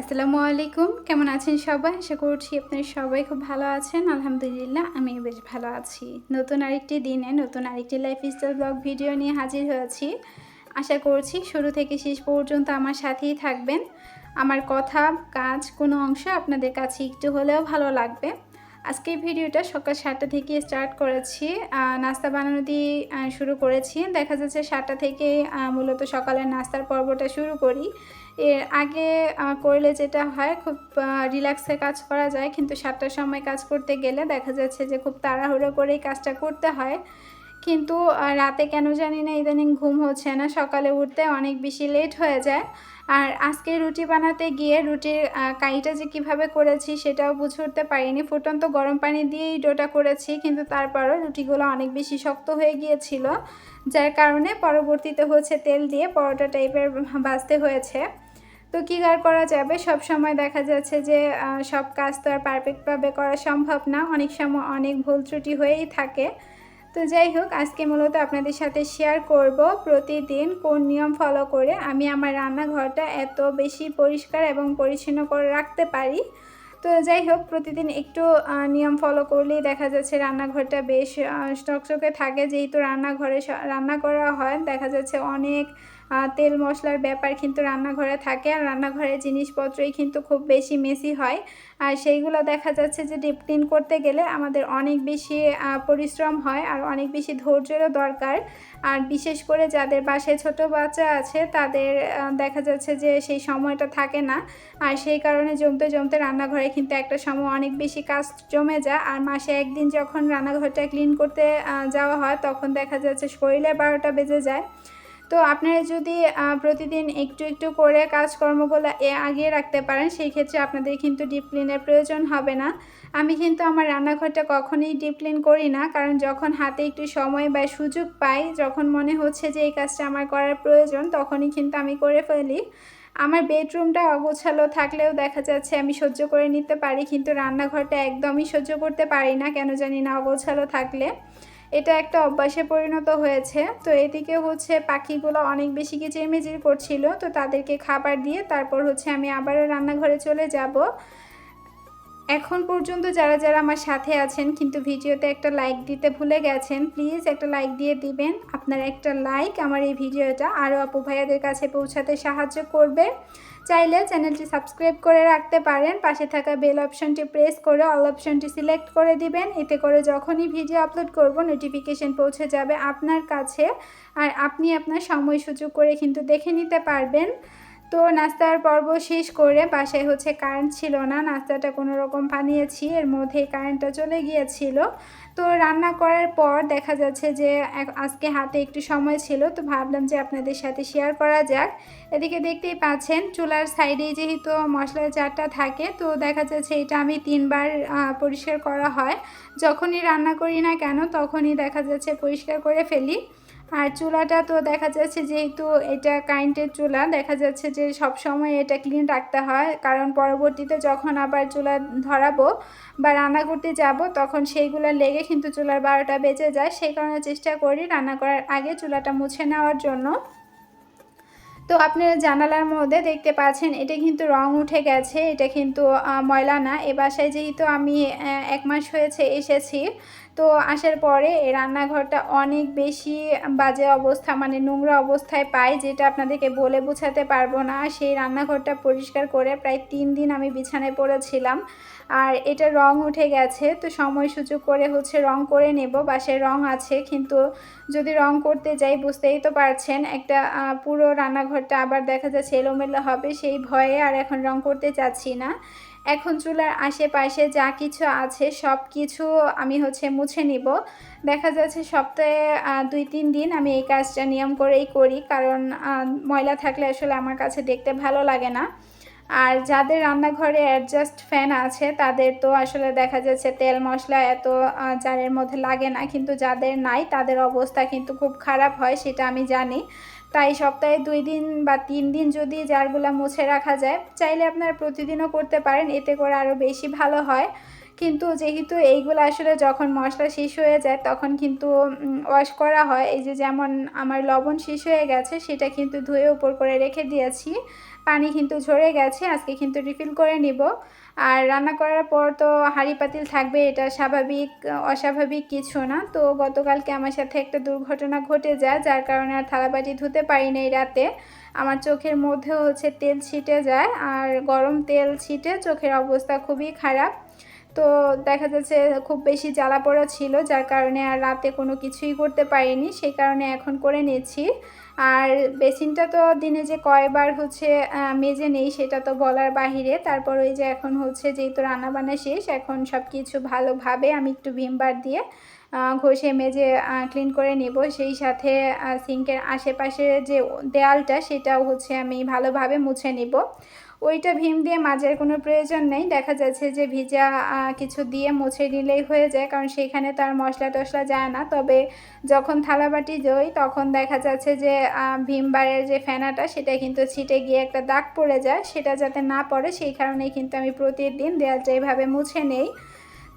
আসসালামু আলাইকুম। কেমন আছেন সবাই? আশা করছি আপনারা সবাই খুব ভালো আছেন। আলহামদুলিল্লাহ আমি বেশ ভালো আছি। নতুন আরেকটি দিনে, নতুন আরেকটি লাইফ স্টাইল ব্লগ ভিডিও নিয়ে হাজির হয়েছি। আশা করছি শুরু থেকে শেষ পর্যন্ত আমার সাথেই থাকবেন। আমার কথা, কাজ, কোনো অংশ আপনাদের কাছে একটু হলেও ভালো লাগবে। আজকে ভিডিওটা সকাল সাতটা থেকে স্টার্ট করেছি। নাস্তা বানানো দিয়ে শুরু করেছি। দেখা যাচ্ছে সাতটা থেকে মূলত সকালের নাস্তার পর্বটা শুরু করি। এর আগে করলে যেটা হয়, খুব রিল্যাক্সে কাজ করা যায়। কিন্তু সাতটার সময় কাজ করতে গেলে দেখা যাচ্ছে যে খুব তাড়াহুড়ো করেই কাজটা করতে হয়। কিন্তু রাতে কেন জানি না ইদানিং ঘুম হচ্ছে না। সকালে উঠতে অনেক বেশি লেট হয়ে যায়। আর আজকে রুটি বানাতে গিয়ে রুটির কাইটা যে কীভাবে করেছি সেটাও বুঝে উঠতে পারিনি। ফুটন্ত গরম পানি দিয়েই ডোটা করেছি, কিন্তু তারপরও রুটিগুলো অনেক বেশি শক্ত হয়ে গিয়েছিল, যার কারণে পরবর্তীতে হচ্ছে তেল দিয়ে পরোটা টাইপের বাজতে হয়েছে। তো কী আর করা যাবে? সব সময় দেখা যাচ্ছে যে সব কাজ তো আর পারফেক্টভাবে করা সম্ভব না। অনেক সময় অনেক ভুল ত্রুটি হয়েই থাকে। তো যাই হোক, আজকে মূলত আপনাদের সাথে শেয়ার করব প্রতিদিন কোন নিয়ম ফলো করে আমি আমার রান্নাঘরটা এত বেশি পরিষ্কার এবং পরিচ্ছন্ন করে রাখতে পারি। তো যাই হোক, প্রতিদিন একটু নিয়ম ফলো করলেই দেখা যাচ্ছে রান্নাঘরটা বেশ স্টকচকে থাকে। যেহেতু রান্নাঘরে রান্না করা হয়, দেখা যাচ্ছে অনেক তেল মশলার ব্যাপার কিন্তু রান্নাঘরে থাকে আর রান্নাঘরের জিনিসপত্রই কিন্তু খুব বেশি মেসি হয়। আর সেইগুলো দেখা যাচ্ছে যে ডিপ ক্লিন করতে গেলে আমাদের অনেক বেশি পরিশ্রম হয় আর অনেক বেশি ধৈর্যেরও দরকার। আর বিশেষ করে যাদের বাসায় ছোট বাচ্চা আছে তাদের দেখা যাচ্ছে যে সেই সময়টা থাকে না। আর সেই কারণে জমতে জমতে রান্নাঘরে কিন্তু একটা সময় অনেক বেশি কাজ জমে যায়। আর মাসে একদিন যখন রান্নাঘরটা ক্লিন করতে যাওয়া হয় তখন দেখা যাচ্ছে শরীরে বারোটা বেজে যায়। তো আপনারা যদি প্রতিদিন একটু একটু করে কাজকর্মগুলো এ, আগিয়ে রাখতে পারেন, সেই ক্ষেত্রে আপনাদের কিন্তু ডিপ ক্লিনের প্রয়োজন হবে না। আমি কিন্তু আমার রান্নাঘরটা কখনোই ডিপ ক্লিন করি না, কারণ যখন হাতে একটু সময় বা সুযোগ পাই, যখন মনে হচ্ছে যে এই কাজটা আমার করার প্রয়োজন, তখনই কিন্তু আমি করে ফেলি। আমার বেডরুমটা অগোছালো থাকলেও দেখা যাচ্ছে আমি সহ্য করে নিতে পারি, কিন্তু রান্নাঘরটা একদমই সহ্য করতে পারি না, কেন জানি না অগোছালো থাকলে। এটা একটা অভ্যাসে পরিণত হয়েছে। তো এদিকে হচ্ছে পাখিগুলো অনেক বেশি কিচিরমিচির করছিল। তো তাদেরকে খাবার দিয়ে তারপর হচ্ছে আমি আবারও রান্নাঘরে চলে যাব। এখন পর্যন্ত যারা যারা আমার সাথে আছেন, কিন্তু ভিডিওতে একটা লাইক দিতে ভুলে গেছেন প্লিজ একটা লাইক দিয়ে দিবেন। আপনার একটা লাইক আমার এই ভিডিওটা আরও আপু ভাইয়াদের কাছে পৌঁছাতে সাহায্য করবে। চাইলে চ্যানেলটি সাবস্ক্রাইব করে রাখতে পারেন, পাশে থাকা বেল অপশনটি প্রেস করে অল অপশনটি সিলেক্ট করে দিবেন। এতে করে যখনই ভিডিও আপলোড করব নোটিফিকেশন পৌঁছে যাবে আপনার কাছে। আর আপনি আপনার সময় সুযোগ করে কিন্তু দেখে নিতে পারবেন। তো নাস্তার পর্ব শেষ করে বাসায় হচ্ছে কারেন্ট ছিল না, নাস্তাটা কোনো রকম বানিয়েছি, এর মধ্যেই কারেন্টটা চলে গিয়েছিল। তো রান্না করার পর দেখা যাচ্ছে যে আজকে হাতে একটু সময় ছিল, তো ভাবলাম যে আপনাদের সাথে শেয়ার করা যাক। এদিকে দেখতেই পাচ্ছেন, চুলার সাইডে যেহেতু মশলার চারটা থাকে, তো দেখা যাচ্ছে এটা আমি তিনবার পরিষ্কার করা হয়। যখনই রান্না করি না কেন, তখনই দেখা যাচ্ছে পরিষ্কার করে ফেলি। আর চুলাটা তো দেখা যাচ্ছে যেহেতু এটা কারেন্টের চুলা, দেখা যাচ্ছে যে সব সময় এটা ক্লিন রাখতে হয়। কারণ পরবর্তীতে যখন আবার চুলা ধরাবো বা রান্না করতে যাব, তখন সেইগুলো লেগে কিন্তু চুলার বারোটা বেঁচে যায়। সেই কারণে চেষ্টা করি রান্না করার আগে চুলাটা মুছে নেওয়ার জন্য। তো আপনারা জানালার মধ্যে দেখতে পাচ্ছেন, এটা কিন্তু রং উঠে গেছে, এটা কিন্তু ময়লা না। এ বাসায় যেহেতু আমি এক মাস হয়েছে এসেছি তো আসার পরে এই রান্নাঘরটা অনেক বেশি বাজে অবস্থা মানে নোংরা অবস্থায় পাই, যেটা আপনাদেরকে বলে বোঝাতে পারব না। সেই রান্নাঘরটা পরিষ্কার করে প্রায় তিন দিন আমি বিছানায় পড়েছিলাম। আর এটা রং উঠে গেছে, তো সময় সুযোগ করে হচ্ছে রং করে নেব। বাসায় রং আছে, কিন্তু যদি রং করতে যাই, বুঝতেই তো পারছেন, একটা পুরো রান্নাঘরটা আবার দেখা যাচ্ছে এলোমেলো হবে। সেই ভয়ে আর এখন রং করতে চাচ্ছি না। এখন চুলার আশেপাশে যা কিছু আছে, সব কিছু আমি হচ্ছে মুছে নিব। দেখা যাচ্ছে সপ্তাহে দুই, তিন দিন আমি এই কাজটা নিয়ম করেই করি, কারণ ময়লা থাকলে আসলে আমার কাছে দেখতে ভালো লাগে না। আর যাদের রান্নাঘরে অ্যাডজাস্ট ফ্যান আছে, তাদের তো আসলে দেখা যাচ্ছে তেল মশলা এত জারের মধ্যে লাগে না, কিন্তু যাদের নাই, তাদের অবস্থা কিন্তু খুব খারাপ হয়, সেটা আমি জানি। তাই সপ্তাহে দুই দিন বা তিন দিন যদি জারগুলা মুছে রাখা যায়, চাইলে আপনারা প্রতিদিনও করতে পারেন, এতে করে আরও বেশি ভালো হয়। কিন্তু যেহেতু এইগুলো আসলে যখন মশলা শেষ হয়ে যায়, তখন কিন্তু ওয়াশ করা হয়। এই যে যেমন আমার লবণ শেষ হয়ে গেছে, সেটা কিন্তু ধুয়ে উপর করে রেখে দিয়েছি। পানি কিন্তু ঝরে গেছে, আজকে কিন্তু রিফিল করে নিব। আর রান্না করার পর তো হাঁড়ি পাতিল থাকবে, এটা স্বাভাবিক, অস্বাভাবিক কিছু না। তো গতকালকে আমার সাথে একটা দুর্ঘটনা ঘটে যায়, যার কারণে আর থালাবাটি ধুতে পারি না এই রাতে। আমার চোখের মধ্যে হচ্ছে তেল ছিটে যায়, আর গরম তেল ছিটে চোখের অবস্থা খুবই খারাপ। তো দেখা যাচ্ছে খুব বেশি জ্বালা পড়া ছিল, যার কারণে আর রাতে কোনো কিছুই করতে পারিনি, সেই কারণে এখন করে নিয়েছি আর বেসিনটা তো দিনে যে কয়বার হচ্ছে মেজে নেই, সেটা তো বলার বাহিরে। তারপর ওই যে এখন হচ্ছে যেহেতু রান্নাবান্না শেষ, এখন সব কিছু ভালোভাবে আমি একটু ভিমবার দিয়ে ঘষে মেজে ক্লিন করে নেব। সেই সাথে সিঙ্কের আশেপাশে যে দেয়ালটা, সেটাও হচ্ছে আমি ভালোভাবে মুছে নেব। ওইটা ভীম দিয়ে মাজার কোনো প্রয়োজন নেই। দেখা যাচ্ছে যে ভিজা কিছু দিয়ে মুছে নিলেই হয়ে যায়, কারণ সেখানে আর মশলা টশলা যায় না। তবে যখন থালাবাটি দই তখন দেখা যাচ্ছে যে ভীমবারের যে ফেনাটা, সেটা কিন্তু ছিটে গিয়ে একটা দাগ পড়ে যায়। সেটা যাতে না পড়ে, সেই কারণেই কিন্তু আমি প্রতিদিন দেয়ালটা এইভাবে মুছে নেই।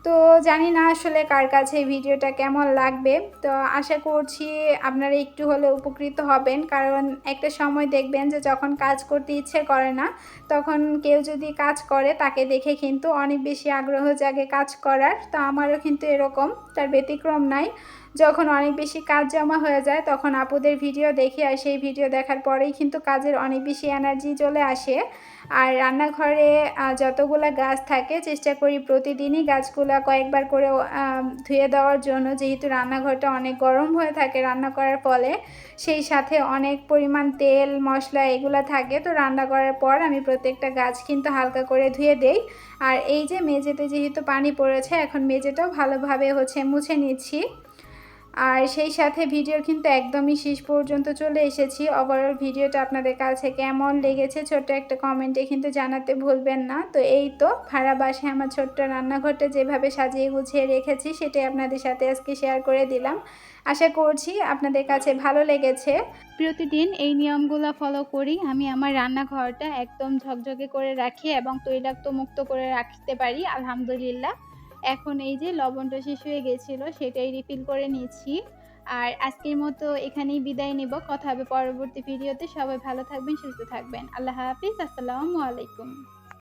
তো জানি না আসলে কার কাছে ভিডিওটা কেমন লাগবে। তো আশা করছি আপনারা একটু হলে উপকৃত হবেন। কারণ একটা সময় দেখবেন যে যখন কাজ করতে ইচ্ছে করে না, তখন কেউ যদি কাজ করে, তাকে দেখে কিন্তু অনেক বেশি আগ্রহ জাগে কাজ করার। তো আমারও কিন্তু এরকম, তার ব্যতিক্রম নাই। যখন অনেক বেশি কাজ জমা হয়ে যায়, তখন আপুদের ভিডিও দেখি আর সেই ভিডিও দেখার পরেই কিন্তু কাজের অনেক বেশি এনার্জি চলে আসে। আর রান্নাঘরে যতগুলো গাছ থাকে চেষ্টা করি প্রতিদিনই গাছগুলো কয়েকবার করে ধুয়ে দেওয়ার জন্য। যেহেতু রান্নাঘরটা অনেক গরম হয়ে থাকে রান্না করার ফলে, সেই সাথে অনেক পরিমাণ তেল, মশলা এগুলো থাকে। তো রান্না করার পর আমি প্রত্যেকটা গাছ কিন্তু হালকা করে ধুয়ে দেই। আর এই যে মেঝেতে যেহেতু পানি পড়েছে, এখন মেঝেটাও ভালোভাবে হচ্ছে মুছে নিচ্ছি। আর সেই সাথে ভিডিও কিন্তু একদমই শেষ পর্যন্ত চলে এসেছি। ওভারঅল ভিডিওটা আপনাদের কাছে কেমন লেগেছে ছোট্ট একটা কমেন্টে কিন্তু জানাতে ভুলবেন না। তো এই তো ভাড়া বাসে আমার ছোট্ট রান্নাঘরটা যেভাবে সাজিয়ে গুছিয়ে রেখেছি সেটাই আপনাদের সাথে আজকে শেয়ার করে দিলাম। আশা করছি আপনাদের কাছে ভালো লেগেছে। প্রতিদিন এই নিয়মগুলো ফলো করি। আমি আমার রান্নাঘরটা একদম ঝকঝকে করে রাখি এবং তৈলাক্ত মুক্ত করে রাখতে পারি, আলহামদুলিল্লাহ। এখন এই যে লবণটা শেষ হয়ে গেছিল, সেটাই রিফিল করে নিয়েছি আর আজকের মতো এখানেই বিদায় নেব। কথা হবে পরবর্তী ভিডিওতে সবাই ভালো থাকবেন, সুস্থ থাকবেন। আল্লাহ হাফিজ। আসসালামু আলাইকুম।